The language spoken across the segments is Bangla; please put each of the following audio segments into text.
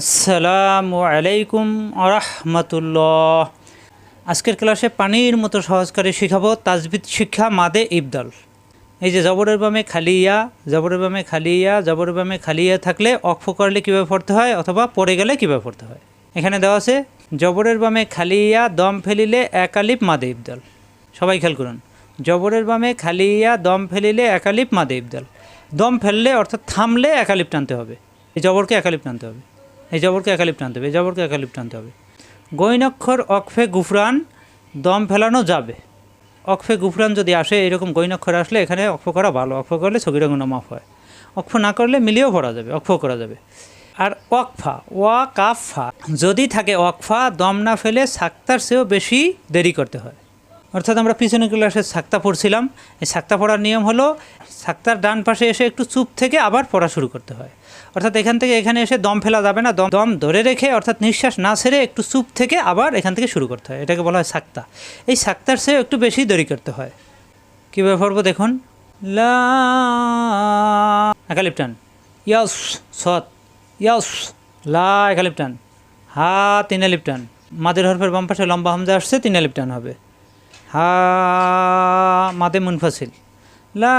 আসসালামু আলাইকুম আরহামতুল্লাহ। আজকের ক্লাসে পানির মতো সহজ করে শিখাবো তাজবিদ শিক্ষা মাদে ইবদল। এই যে জবরের বামে খালিয়া, জবরের বামে খালিয়া, জবরের বামে খালিয়া থাকলে অক্ষ করলে কীভাবে পড়তে হয় অথবা পড়ে গেলে কীভাবে পড়তে হয়? এখানে দেওয়া আছে, জবরের বামে খালিয়া দম ফেলিলে একালিপ মাদে ইবদাল। সবাই খেয়াল করুন, জবরের বামে খালিয়া দম ফেলিলে একালিপ মাদে ইবদাল। দম ফেললে অর্থাৎ থামলে একালিপ টানতে হবে। এই জবরকে একালিপ টানতে হবে। এই জবরকে একালিপ টানতে হবে, এই জবরকে একালিপ টানতে হবে। গৈনক্ষর অক্ষে গুফরান, দম ফেলানো যাবে। অক্ষে গুফরান যদি আসে, এরকম গৈনক্ষর আসলে এখানে অক্ষ করা ভালো অক্ষ করলে ছবিটা গুণ মাফ হয়। অক্ষ না করলে মিলিয়েও পড়া যাবে অক্ষ করা যাবে। আর ওয়াকফা ওয়া কাফা যদি থাকে ওয়াকফা, দম না ফেলে সাক্তার চেয়েও বেশি দেরি করতে হয়। অর্থাৎ আমরা পিছনে ক্লাসে সাক্তা পড়ছিলাম, এই সাক্তা পড়ার নিয়ম হলো, সাক্তার ডান পাশে এসে একটু চুপ থেকে আবার পড়া শুরু করতে হয়। অর্থাৎ এখান থেকে এখানে এসে দম ফেলা যাবে না। দম দম ধরে রেখে অর্থাৎ নিঃশ্বাস না ছেড়ে একটু চুপ থেকে আবার এখান থেকে শুরু করতে হয়। এটাকে বলা হয় সাক্তা। এই সাক্তার চেয়েও একটু বেশি দেরি করতে হয়। কীভাবে পড়ব দেখুন। লা একালিপটান। ইয়াস, সৎ। ইয়াস, লা একালিপটান। হা তিন লিপটান মাদের হরফের বাম পাশে লম্বা হামজা আসছে তিন লিপটান হবে। হা, মাদে মুনফাসিল। লা,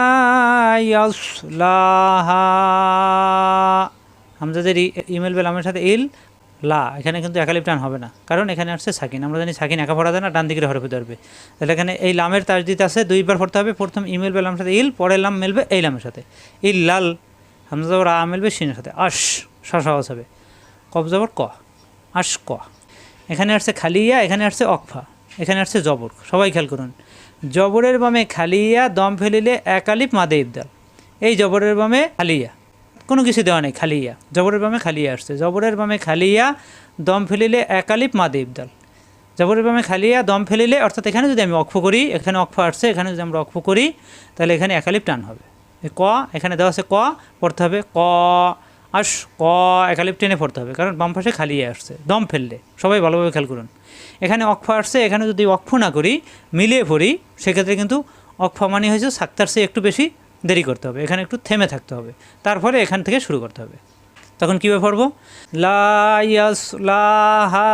ইয়াস, লা, হা। হামজাদের ইমেল বেলামের সাথে ইল, লা, এখানে কিন্তু একালিপ টান হবে না। কারণ এখানে আসছে সাকিন। আমরা জানি সাকিন একা পড়া যায় না, ডান দিকের হরফে ধরবে। তাহলে এখানে এই লামের তাজদিদ আছে, দুইবার পড়তে হবে। প্রথম ইমেল বেলামের সাথে ইল, পরের লাম মেলবে এই লামের সাথে। ইল, লাল, হামজা রা মেলবে সিনের সাথে। আশ সহজ হবে। কব জবর ক, আশ ক। এখানে আসছে খালিয়া, এখানে আসছে অকফা। এখানে আসছে জবর। সবাই খেয়াল করুন। জবরের বামে খালিয়া, দম ফেলিলে একালিপ মাদে ইবদাল। এই জবরের বামে খালিয়া। কোনো কিছু দেওয়া নেই খালিয়া জবরের বামে খালিয়া আসছে। জবরের বামে খালিয়া দম ফেলিলে একালিপ মাদে ইবদাল জবরের বামে খালিয়া দম ফেলিলে, অর্থাৎ এখানে যদি আমি অক্ষ করি, এখানে অক্ষ আসছে, এখানে যদি আমরা অক্ষ করি, তাহলে এখানে একালিপ টান হবে। ক, এখানে দেওয়া আছে ক, পড়তে হবে ক, আস, ক, একালিপ টেনে পড়তে হবে, কারণ বাম পাশে খালিয়ে আসছে। দম ফেললে, সবাই ভালোভাবে খেয়াল করুন। এখানে অক্ষ আসছে, এখানে যদি অক্ষ না করি, মিলিয়ে পড়ি, সেক্ষেত্রে কিন্তু অক্ষ মানে হয়েছে সাক্তার সে একটু বেশি দেরি করতে হবে, এখানে একটু থেমে থাকতে হবে। তারপরে এখান থেকে শুরু করতে হবে। তখন কীভাবে পড়ব? লা ইয়াস লাহা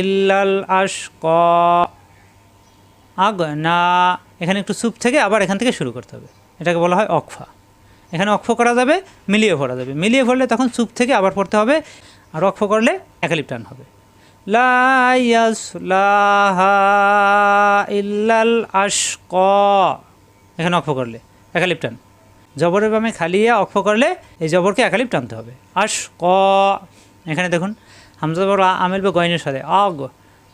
ইল্লাল আশ ক আগ না এখানে একটু চুপ থেকে আবার এখান থেকে শুরু করতে হবে। এটাকে বলা হয় অক্ষা এখানে অক্ষ করা যাবে, মিলিয়ে পড়া যাবে। মিলিয়ে পড়লে তখন চুপ থেকে আবার পড়তে হবে, আর অক্ষ করলে একালিপ টান হবে। লা ইয়াস লাহা ইল্লাল আশ ক এখানে অক্ষ করলে একালিপ টান। জবরের বামে খালিয়া অক্ষ করলে, এই জবরকে একালিপ টানতে হবে। আশ ক, এখানে দেখুন, হামজা জবর আমেল বা গয়নের সাথে, আগ,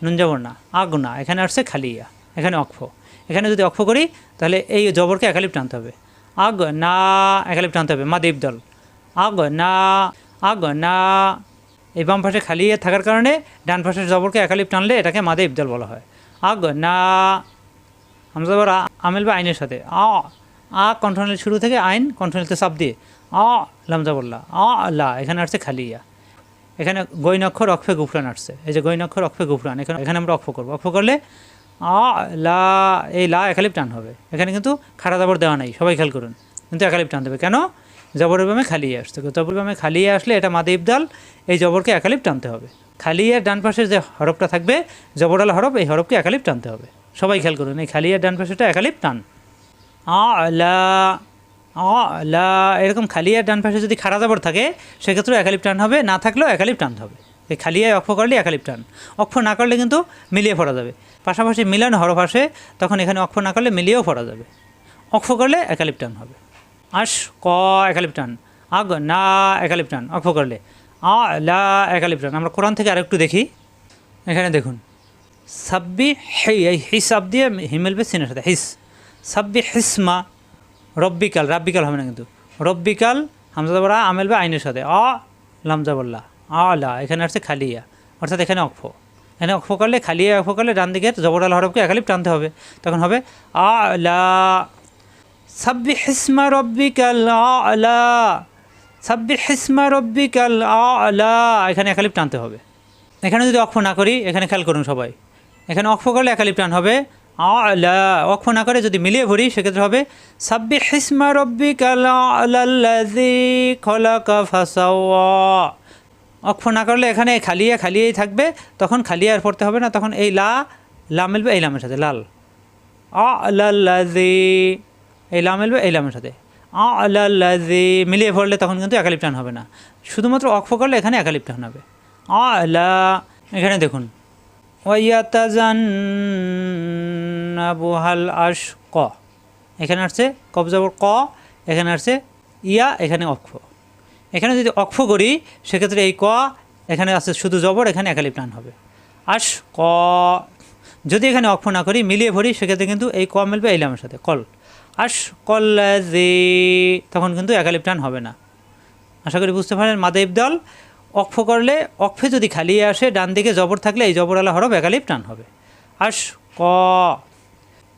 নুন জবর না, আগ না, এখানে আসছে খালিয়া এখানে অক্ষ। এখানে যদি অক্ষ করি, তাহলে এই জবরকে একালিপ টানতে হবে। আগ, না একালিপ টানতে হবে মা দেবদল আগ, না আগ, না, এই বাম পাশে খালিয়ে থাকার কারণে ডান পাশের জবরকে একালিপ টানলে এটাকে মাদে ইবদাল বলা হয়। আগ, না হামজা জবর আ- আমেল বা আইনের সাথে। আ আ কণ্ঠনের শুরু থেকে আইন কণ্ঠনীতে সাপ দিয়ে। আ, লামজা বললা। আ, লা, এখানে আসছে খালি ইয়া এখানে গৈনক্ষর অক্ষে গুফরান আসছে। এই যে গৈনক্ষর অক্ষে গুফরান, এখানে এখানে আমরা অক্ষ করব। অক্ষ করলে আ, লা, এই লা একালিপ টান হবে। এখানে কিন্তু খাড়া জাবর দেওয়া নাই, সবাই খেয়াল করুন। কিন্তু একালিপ টান দেবে। কেন? জবরের বামে খালিয়ে আসছে। জবরের বামে খালিয়ে আসলে এটা মাদে ইবদাল, এই জবরকে একালিপ টানতে হবে। খালিয়ার ডান পাশের যে হরফটা থাকবে জবরাল হরফ, এই হরফকে একালিপ টানতে হবে। সবাই খেয়াল করুন, এই খালিয়ার ডান পাশেটা একালিপ টান। আলা এরকম খালিয়ার ডান পাশে যদি খাড়া জাবর থাকে, সেক্ষেত্রেও একালিপ টান হবে, না থাকলেও একালিপ টান হবে। এই খালিয়ায় অক্ষ করলে একালিপ টান। অক্ষ না করলে কিন্তু মিলিয়ে পড়া যাবে। পাশাপাশি মিলান হরফ আসে, তখন এখানে অক্ষ না করলে মিলিয়েও পড়া যাবে। অক্ষ করলে একালিপ টান হবে। আস ক, একালিপ টান। আগ, না, একালিপ টান। অক্ষ করলে আ, লা, একালিপ টান। আমরা কোরআন থেকে আরেকটু দেখি। এখানে দেখুন। সাব্বি হে, এই হিস আব দিয়ে হিমেলবে সিনের সাথে হিস, সাব্বি হিসমা, রব্বিকাল, রাব্বিকাল হবে না কিন্তু। রব্বিকাল হামজাবরা আমেল বা আইনের সাথে। অ লামজাবল্লা আ, লা, এখানে আসছে খালিয়া। অর্থাৎ এখানে অক্ষ। এখানে অক্ষ করলে, খালিয়া অক্ষ করলে ডান দিকের জবরাল হরফকে একালিপ টানতে হবে। তখন হবে আ, লা। সাব্বি হিসমা, রব্বিকাল, আ, লা। সাব্বি হিসমা, রব্বিকাল, আ, লা। এখানে একালিপ টানতে হবে। এখানে যদি অক্ষ না করি, এখানে খেয়াল করুন সবাই। এখানে অক্ষ করলে একালিপ টান হবে। আলা, অক্ষ না করে যদি মিলিয়ে ভরি, সেক্ষেত্রে হবে সাব্বি হিসমা ফাসাওয়া। অক্ষ না করলে এখানে খালিয়া খালিয়েই থাকবে, তখন খালিয়া আর পড়তে হবে না, তখন এই লা লা মিলবে এই লামের সাথে, লাল। আ লাল্লাজি এই লা মিলবে এই লামের সাথে। আ লাল্লাজি মিলিয়ে পড়লে তখন কিন্তু একালিপ টান হবে না। শুধুমাত্র অক্ষ করলে এখানে একালিপ টান হবে। আ লা এখানে দেখুন ওয়াতাজান্নাবুহাল আশ ক এখানে আসছে কবজাবর ক, এখানে আসছে ইয়া, এখানে অক্ষ। এখানে যদি অক্ষ করি, সেক্ষেত্রে এই ক, এখানে আছে শুধু জবর, এখানে একালিপ টান হবে। আশ ক যদি এখানে অক্ষ না করি, মিলিয়ে ভরি, সেক্ষেত্রে কিন্তু এই ক মিলবে এই লামের সাথে, কল। আশ কল তখন কিন্তু একালিপ টান হবে না। আশা করি বুঝতে পারেন মাদে ইবদল অক্ষ করলে অক্ষে যদি খালি আসে, ডান দিকে জবর থাকলে এই জবরওয়ালা হরফ একালিপ টান হবে। আশ ক।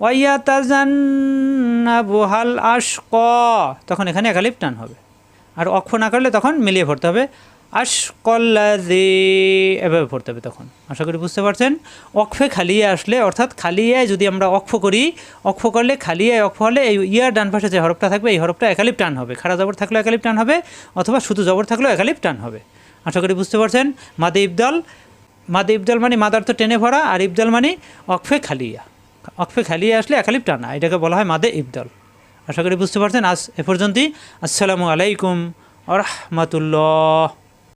ওয়াইয়া তাজান্নাবুহাল আশ ক। তখন এখানে একালিপ টান হবে। আর অক্ষ না করলে তখন মিলিয়ে পড়তে হবে। আশ কল্লাজি এভাবে পড়তে হবে তখন। আশা করি বুঝতে পারছেন? অক্ষে খালিয়ে আসলে, অর্থাৎ খালিয়ায় যদি আমরা অক্ষ করি, অক্ষ করলে খালিয়ায় অক্ষ হলে এই ইয়ার ডান পাশে যে হরফটা থাকবে, এই হরফটা একালিপ টান হবে। খাড়া জবর থাকলেও একালিপ টান হবে, অথবা শুধু জবর থাকলেও একালিপ টান হবে। আশা করি বুঝতে পারছেন? মাদে ইবদাল মাদে ইবদাল মানে মাদার তো টেনে ভরা, আর ইবদাল মানে অক্ষে খালিয়া। অক্ষে খালিয়া আসলে একালিপ টানা, এটাকে বলা হয় মাদে ইবদাল। আশা করি বুঝতে পারছেন? আজ এ পর্যন্তই। আসসালামু আলাইকুম আরহামতুল্লাহ রহমতুল্লাহ।